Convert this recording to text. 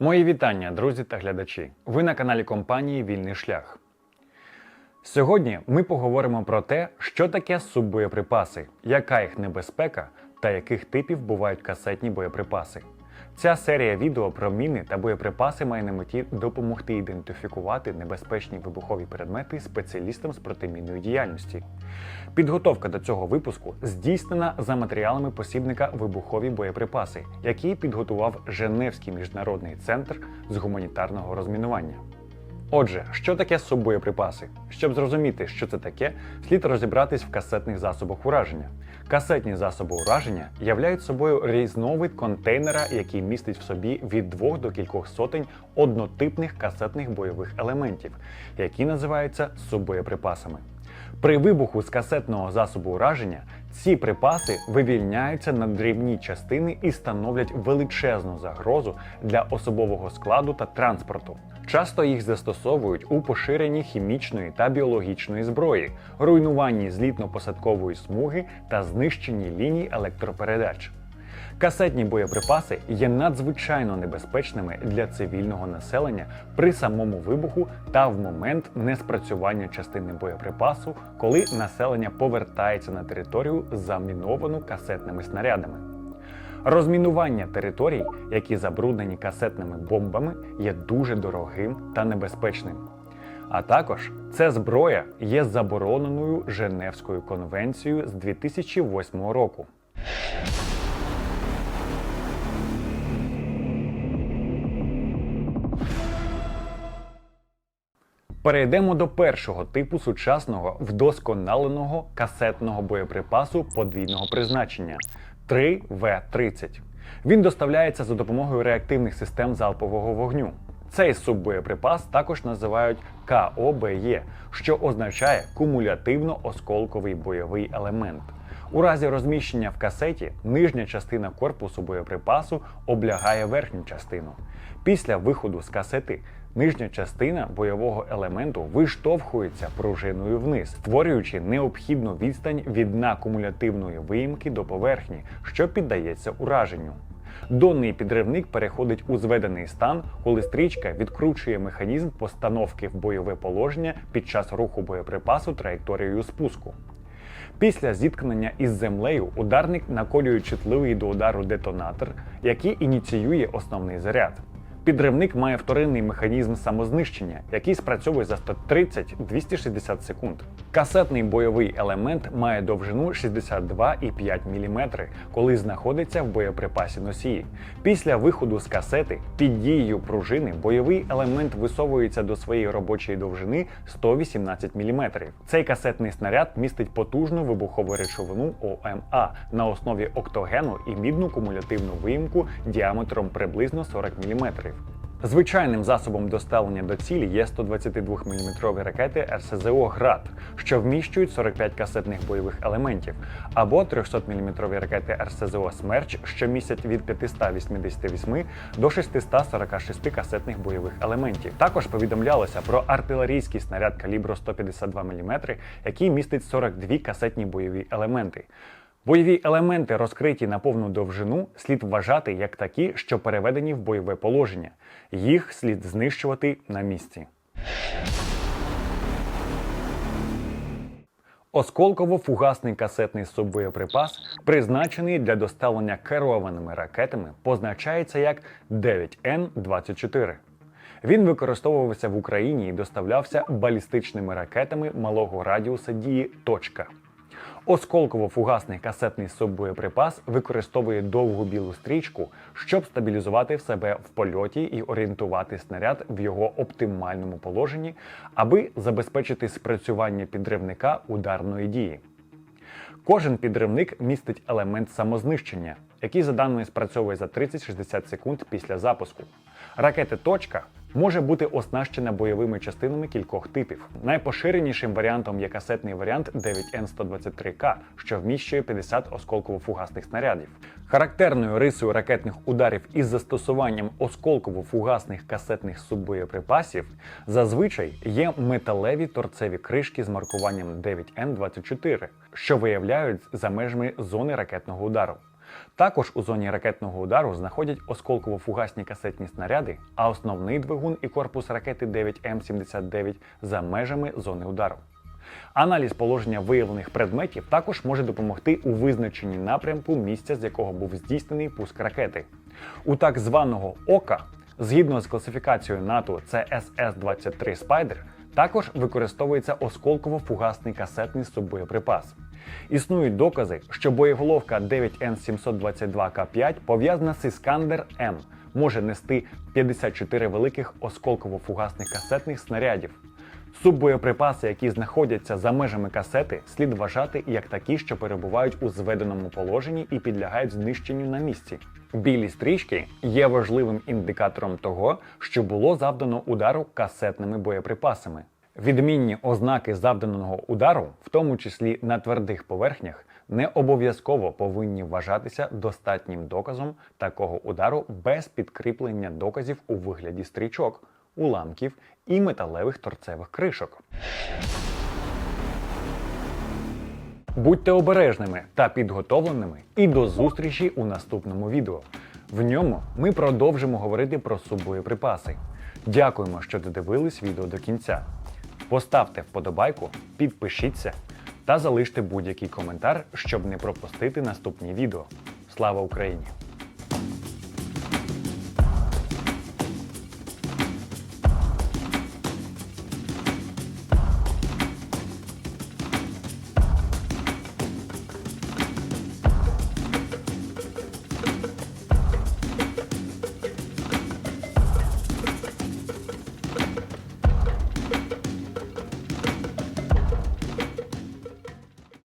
Мої вітання, друзі та глядачі. Ви на каналі компанії Вільний Шлях. Сьогодні ми поговоримо про те, що таке суббоєприпаси, яка їх небезпека та яких типів бувають касетні боєприпаси. Ця серія відео про міни та боєприпаси має на меті допомогти ідентифікувати небезпечні вибухові предмети спеціалістам з протимінної діяльності. Підготовка до цього випуску здійснена за матеріалами посібника Вибухові боєприпаси, які підготував Женевський міжнародний центр з гуманітарного розмінування. Отже, що таке суббоєприпаси? Щоб зрозуміти, що це таке, слід розібратись в касетних засобах ураження. Касетні засоби ураження являють собою різновид контейнера, який містить в собі від двох до кількох сотень однотипних касетних бойових елементів, які називаються суббоєприпасами. При вибуху з касетного засобу ураження ці припаси вивільняються на дрібні частини і становлять величезну загрозу для особового складу та транспорту. Часто їх застосовують у поширенні хімічної та біологічної зброї, руйнуванні злітно-посадкової смуги та знищенні ліній електропередач. Касетні боєприпаси є надзвичайно небезпечними для цивільного населення при самому вибуху та в момент неспрацювання частини боєприпасу, коли населення повертається на територію, заміновану касетними снарядами. Розмінування територій, які забруднені касетними бомбами, є дуже дорогим та небезпечним. А також ця зброя є забороненою Женевською конвенцією з 2008 року. Перейдемо до першого типу сучасного вдосконаленого касетного боєприпасу подвійного призначення 3В30. Він доставляється за допомогою реактивних систем залпового вогню. Цей суббоєприпас також називають КОБЄ, що означає кумулятивно-осколковий бойовий елемент. У разі розміщення в касеті нижня частина корпусу боєприпасу облягає верхню частину. Після виходу з касети нижня частина бойового елементу виштовхується пружиною вниз, створюючи необхідну відстань від дна кумулятивної виїмки до поверхні, що піддається ураженню. Донний підривник переходить у зведений стан, коли стрічка відкручує механізм постановки в бойове положення під час руху боєприпасу траєкторією спуску. Після зіткнення із землею ударник наколює чутливий до удару детонатор, який ініціює основний заряд. Підривник має вторинний механізм самознищення, який спрацьовує за 130-260 секунд. Касетний бойовий елемент має довжину 62,5 мм, коли знаходиться в боєприпасі носії. Після виходу з касети під дією пружини бойовий елемент висовується до своєї робочої довжини 118 мм. Цей касетний снаряд містить потужну вибухову речовину ОМА на основі октогену і мідну кумулятивну виїмку діаметром приблизно 40 мм. Звичайним засобом доставлення до цілі є 122-мм ракети РСЗО ГРАД, що вміщують 45 касетних бойових елементів, або 300-мм ракети РСЗО Смерч, що містять від 588 до 646 касетних бойових елементів. Також повідомлялося про артилерійський снаряд калібру 152 мм, який містить 42 касетні бойові елементи. Бойові елементи, розкриті на повну довжину, слід вважати як такі, що переведені в бойове положення. Їх слід знищувати на місці. Осколково-фугасний касетний суббоєприпас, призначений для доставлення керованими ракетами, позначається як 9Н-24. Він використовувався в Україні і доставлявся балістичними ракетами малого радіуса дії «Точка». Осколково-фугасний касетний суббоєприпас використовує довгу білу стрічку, щоб стабілізувати в себе в польоті і орієнтувати снаряд в його оптимальному положенні, аби забезпечити спрацювання підривника ударної дії. Кожен підривник містить елемент самознищення, який за даними спрацьовує за 30-60 секунд після запуску. Ракети точка може бути оснащена бойовими частинами кількох типів. Найпоширенішим варіантом є касетний варіант 9Н123К, що вміщує 50 осколково-фугасних снарядів. Характерною рисою ракетних ударів із застосуванням осколково-фугасних касетних суббоєприпасів зазвичай є металеві торцеві кришки з маркуванням 9Н24, що виявляють за межами зони ракетного удару. Також у зоні ракетного удару знаходять осколково-фугасні касетні снаряди, а основний двигун і корпус ракети 9М79 за межами зони удару. Аналіз положення виявлених предметів також може допомогти у визначенні напрямку місця, з якого був здійснений пуск ракети. У так званого ока, згідно з класифікацією НАТО CSS-23 Spider, також використовується осколково-фугасний касетний суббоєприпас. Існують докази, що боєголовка 9Н722К5 пов'язана з Іскандер М, може нести 54 великих осколково-фугасних касетних снарядів. Суббоєприпаси, які знаходяться за межами касети, слід вважати як такі, що перебувають у зведеному положенні і підлягають знищенню на місці. Білі стрічки є важливим індикатором того, що було завдано удару касетними боєприпасами. Відмінні ознаки завданого удару, в тому числі на твердих поверхнях, не обов'язково повинні вважатися достатнім доказом такого удару без підкріплення доказів у вигляді стрічок, уламків і металевих торцевих кришок. Будьте обережними та підготовленими і до зустрічі у наступному відео. В ньому ми продовжимо говорити про суббоєприпаси. Дякуємо, що додивились відео до кінця. Поставте вподобайку, підпишіться та залиште будь-який коментар, щоб не пропустити наступні відео. Слава Україні!